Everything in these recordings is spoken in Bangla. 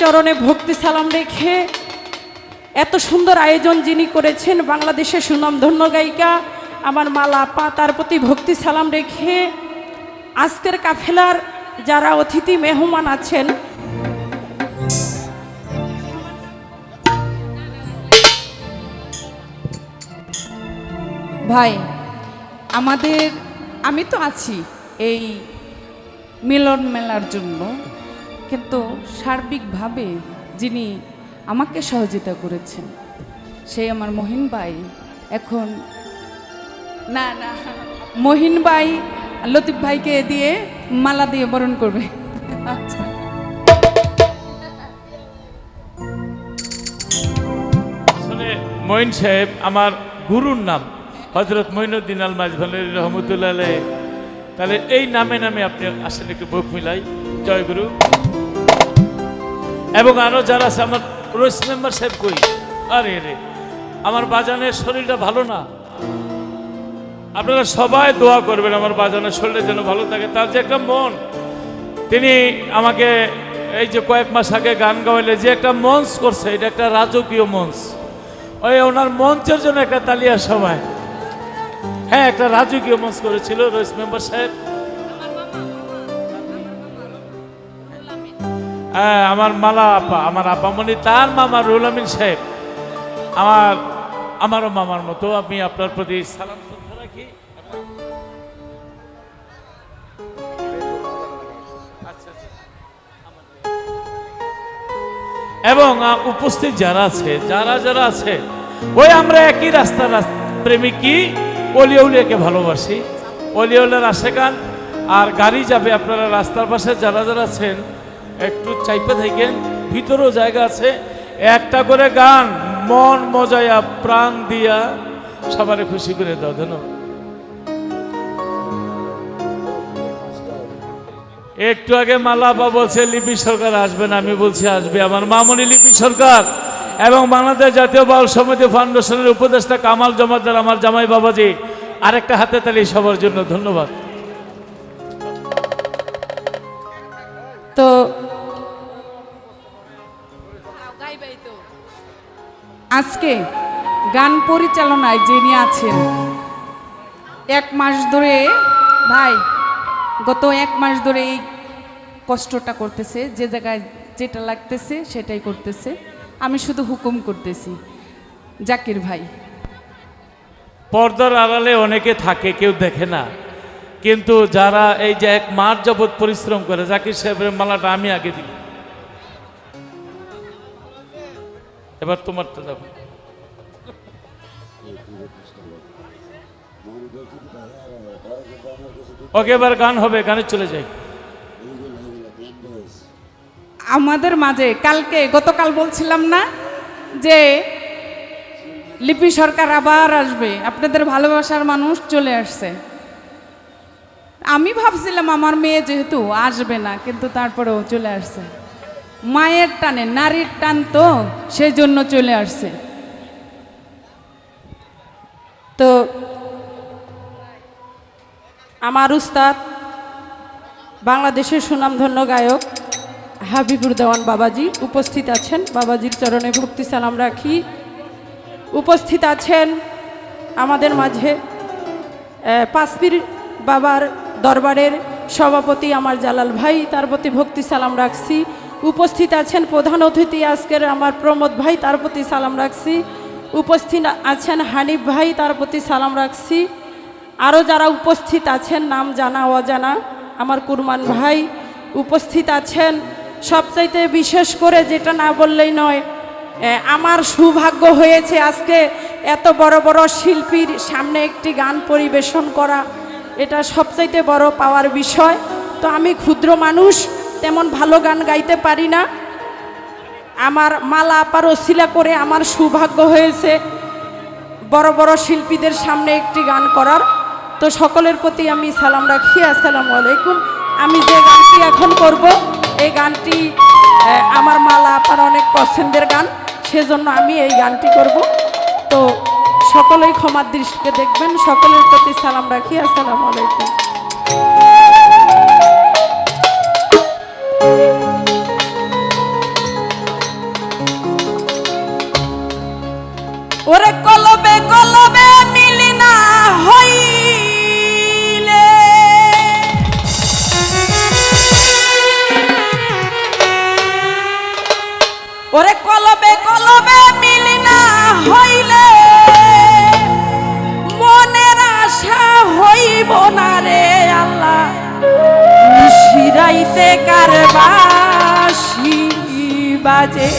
চরণে ভক্তি সালাম রেখে এত সুন্দর আয়োজন যিনি করেছেন বাংলাদেশের সুনামধন্য গায়িকা, আমার মালা আপা তার প্রতি ভক্তি সালাম রেখে আজকের কাফেলার যারা অতিথি মেহমান আছেন, ভাই, আমাদের, আমি তো আছি এই মিলন মেলার জন্য। কিন্তু সার্বিকভাবে যিনি আমাকে সহযোগিতা করেছেন, সেই আমার মহিন ভাই এখন না না, মহিন ভাই লতিফ ভাইকে দিয়ে মালা দিয়ে বরণ করবে। আচ্ছা। মঈন সাহেব, আমার গুরুর নাম হজরত মঈনুদ্দিন আল মাঝভালের রহমতুল্লাহ তাহলে এই নামে নামে আপনি আসেন একটু বুক মিলাই। জয় গুরু। এবং আরও যারা আছে, আমার রইস মেম্বার সাহেব কই? আরে, রে, আমার বাজানের শরীরটা ভালো না। আপনারা সবাই দোয়া করবেন আমার বাজানের শরীরটা যেন ভালো থাকে। তার যে একটা মন, তিনি আমাকে এই যে কয়েক মাস আগে গান গাওয়াইলে, যে একটা মঞ্চ করছে, এটা একটা রাজকীয় মঞ্চ। ওই ওনার মঞ্চের জন্য একটা তালিয়া সবাই হ্যাঁ একটা রাজকীয় মঞ্চ করেছিল রইস মেম্বার সাহেব। হ্যাঁ আমার মালা আপা আমার আপামনি তার মামা রুল আমিন সাহেব। আমার আমারও মামার মতো আমি আপনার প্রতি সালাম রাখি আচ্ছা, আচ্ছা। এবং উপস্থিত যারা আছে যারা যারা আছে ওই আমরা একই রাস্তা প্রেমিক কি অলিউলিয়াকে ভালোবাসি। অলিউলের আশেকান আর গাড়ি যাবে আপনারা রাস্তার পাশে যারা যারা আছেন একটু চাইপে থাকেন, ভিতরেও জায়গা আছে। একটা করে গান, মন মজায়া, প্রাণ দিয়া, সবারে খুশি করে দাও ধন্যবাদ একটু আগে মালাপা বলছে, লিপি সরকার আসবেন আমি বলছি আসবে। আমার মামনি লিপি সরকার এবং বাংলাদেশ জাতীয় বাউল সমিতি ফাউন্ডেশনের উপদেষ্টা কামাল জমাদার, আমার জামাই বাবাজি। আরেকটা হাতে তালি সবার জন্য, ধন্যবাদ। তো আজকে গান পরিচালনায় যিনি আছেন, এক মাস ধরে, ভাই, গত এক মাস ধরে এই কষ্টটা করতেছে, যে জায়গায় যেটা লাগতেছে সেটাই করতেছে। আমি শুধু হুকুম করতেছি, জাকির ভাই। পর্দার আড়ালে অনেকে থাকে, কেউ দেখে না। কিন্তু যারা এই যে এক মাস যাবৎ পরিশ্রম করে, জাকির সাহেবের মালাটা আমি আগে দিই এবার তোমারটা দেখো ওকে, এবার গান হবে, গানে চলে যাই। আমাদের মাঝে কালকে, গতকাল বলছিলাম না যে লিপি সরকার আবার আসবে। আপনাদের ভালোবাসার মানুষ চলে আসছে। আমি ভাবছিলাম আমার মেয়ে যেহেতু আসবে না, কিন্তু তারপরেও চলে আসছে। মায়ের টানে, নারীর টান তো সেই জন্য চলে আসছে। তো আমার উস্তাদ, বাংলাদেশের সুনামধন্য গায়ক হাবিবুর দেওয়ান বাবাজি উপস্থিত আছেন। বাবাজির চরণে ভক্তি সালাম রাখি। উপস্থিত আছেন আমাদের মাঝে পাঁচপীর বাবার দরবারের সভাপতি আমার জালাল ভাই। তার প্রতি ভক্তি সালাম রাখছি। উপস্থিত আছেন প্রধান অতিথি আজকের আমার প্রমোদ ভাই, তার প্রতি সালাম রাখছি। উপস্থিত আছেন হানিফ ভাই, তার প্রতি সালাম রাখছি। আরও যারা উপস্থিত আছেন, নাম জানা, অজানা, আমার কুরমান ভাই উপস্থিত আছেন। সবচাইতে বিশেষ করে যেটা না বললেই নয় আমার সৌভাগ্য হয়েছে আজকে এত বড় বড় শিল্পীর সামনে একটি গান পরিবেশন করা। এটা সবচাইতে বড় পাওয়ার বিষয়। তো আমি ক্ষুদ্র মানুষ তেমন ভালো গান গাইতে পারি না। আমার মালা আপার ওসিলা করে আমার সৌভাগ্য হয়েছে বড় বড় শিল্পীদের সামনে একটি গান করার। তো সকলের প্রতি আমি সালাম রাখি। আসসালামু আলাইকুম। আমি যে গানটি এখন করব, এই গানটি আমার মালা আপার অনেক পছন্দের গান, সেজন্য আমি এই গানটি করব। তো সকলেই ক্ষমার দৃষ্টিকে দেখবেন, সকলের প্রতি সালাম রাখি। আসসালামু আলাইকুম। ওরে কলবে কলবে মিলি না হইলে। ওরে কলবে কলবে মিলি না হইলে। মনের আশা হইব না রে আল্লাহ। শিরাইতে কারবাসি বাজে।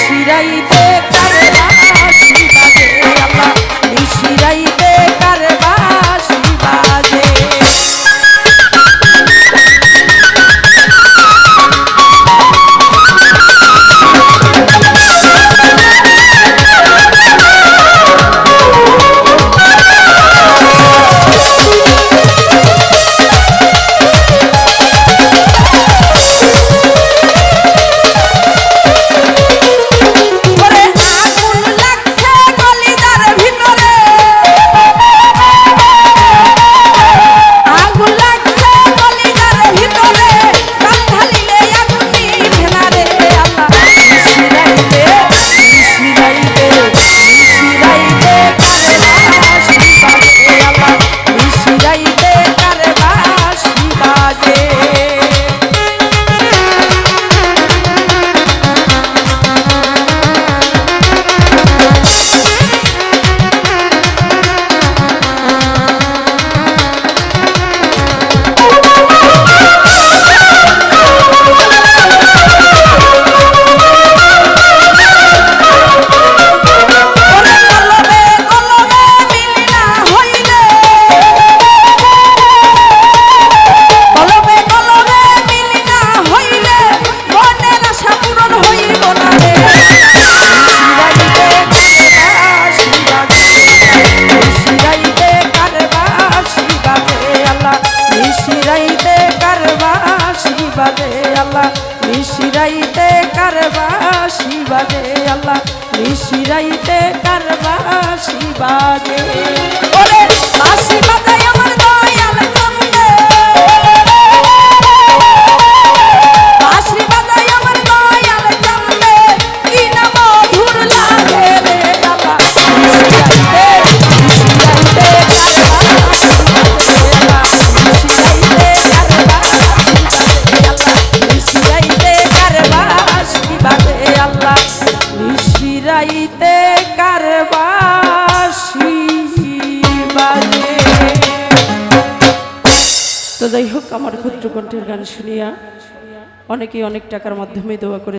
শিরাইতে যাইতে কার বাসি বাজে। কণ্ঠের গান শুনিয়া অনেকেই অনেক টাকার মাধ্যমে দোয়া করে